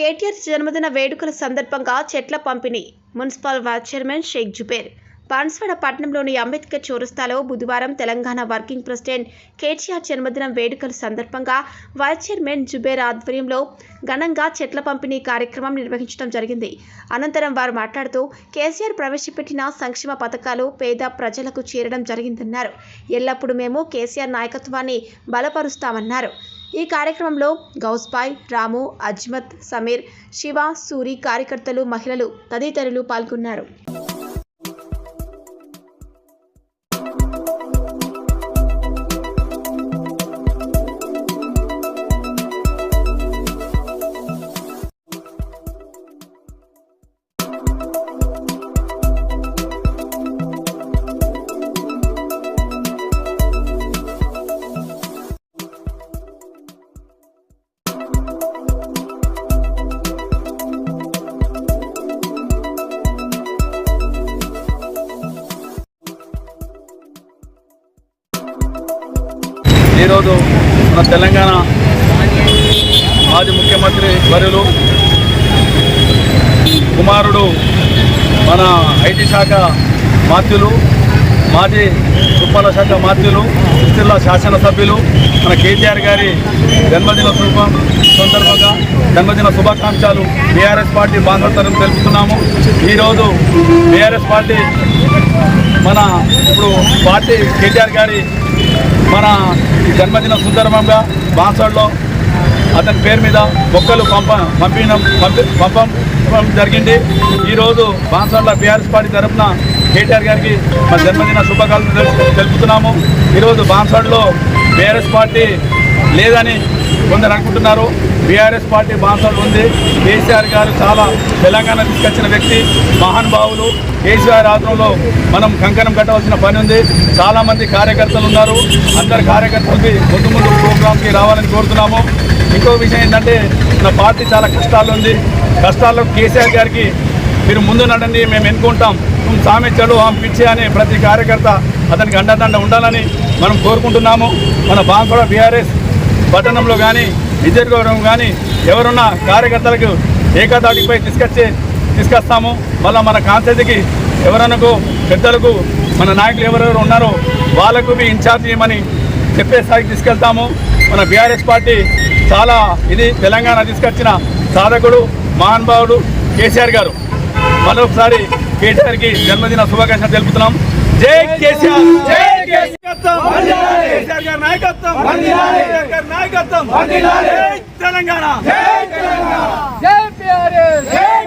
కేటీఆర్ జన్మదిన వేడుకల సందర్భంగా చెట్ల పంపిణీ. Municipal vice chairman Shaik Zubair. Banswada పట్టణంలోని అంబేద్కర్ చౌరస్తాలో బుధవారం తెలంగాణ వర్కింగ్ ప్రెసిడెంట్ కేటీఆర్ జన్మదిన వేడుకల సందర్భంగా వైస్ చైర్మన్ జుబేర్ ఆధ్వర్యంలో ఘనంగా చెట్ల పంపిణీ కార్యక్రమం నిర్వహించడం జరిగింది. అనంతరం వారు మాట్లాడుతూ కేసీఆర్ ప్రవేశపెట్టిన సంక్షేమ పథకాలు పేద ప్రజలకు చేరడం జరిగిందన్నారు. ఎల్లప్పుడూ మేము కేసీఆర్ నాయకత్వాన్ని బలపరుస్తామన్నారు. ఈ కార్యక్రమంలో గౌస్బాయ్ రాము అజ్మత్ సమీర్ శివ సూరి కార్యకర్తలు మహిళలు తదితరులు పాల్గొన్నారు. ఈరోజు మన తెలంగాణ మాజీ ముఖ్యమంత్రి వర్యులు కుమారుడు మన ఐటీ శాఖ మాత్యులు మాజీ ఉత్పల శాఖ మాత్యులు శాసన శాసనసభ్యులు మన కేటీఆర్ గారి జన్మదిన శుభం సందర్భంగా జన్మదిన శుభాకాంక్షలు బీఆర్ఎస్ పార్టీ బాంధవతరం తెలుపుతున్నాము. ఈరోజు బీఆర్ఎస్ పార్టీ మన ఇప్పుడు పార్టీ కేటీఆర్ గారి మన జన్మదిన సందర్భంగా బాన్సోడ్లో అతని పేరు మీద మొక్కలు పంప పంపిణం పంప పంపడం జరిగింది. ఈరోజు బాన్సోడ్ల బీఆర్ఎస్ పార్టీ తరఫున కేటీఆర్ గారికి మా జన్మదిన శుభాకాంక్షలు తెలుపుతున్నాము. ఈరోజు బాన్సోడ్లో బీఆర్ఎస్ పార్టీ లేదని కొందరు అనుకుంటున్నారు. బీఆర్ఎస్ పార్టీ బాన్సోడ్ ఉంది. కేసీఆర్ గారు చాలా తెలంగాణ తీసుకొచ్చిన వ్యక్తి మహానుభావులు కేసీఆర్ ఆధ్వర్యంలో మనం కంకణం కట్టవలసిన పని ఉంది. చాలామంది కార్యకర్తలు ఉన్నారు. అందరు కార్యకర్తలకి ముందు ముందు ప్రోగ్రామ్కి రావాలని కోరుతున్నాము. ఇంకో విషయం ఏంటంటే నా పార్టీ చాలా కష్టాలు ఉంది. కష్టాల్లో కేసీఆర్ గారికి మీరు ముందు నడండి మేము ఎన్నుకుంటాం. నువ్వు సామె చెడు ఆమె పిచ్చి అని ప్రతి కార్యకర్త అతనికి అండదండ ఉండాలని మనం కోరుకుంటున్నాము. మన బాంకుడ బీఆర్ఎస్ పట్టణంలో కానీ విజయనగరం కానీ ఎవరున్న కార్యకర్తలకు ఏకతాటిపై తీసుకొచ్చే తీసుకొస్తాము. మళ్ళీ మన కాన్సెన్స్కి ఎవరనకు పెద్దలకు మన నాయకులు ఎవరెవరు ఉన్నారో వాళ్ళకు మీ ఇన్ఛార్జ్ చేయమని చెప్పే స్థాయికి తీసుకెళ్తాము. మన బీఆర్ఎస్ పార్టీ చాలా ఇది తెలంగాణ తీసుకొచ్చిన సాధకుడు మహానుభావుడు కేసీఆర్ గారు. మరొకసారి కేసీఆర్కి జన్మదిన శుభాకాంక్షలు తెలుపుతున్నాం. జై కేసీఆర్. జై కేసీఆర్. నాయకత్వం. నాయకత్వం. తెలంగాణ. జై తెలంగాణ. జై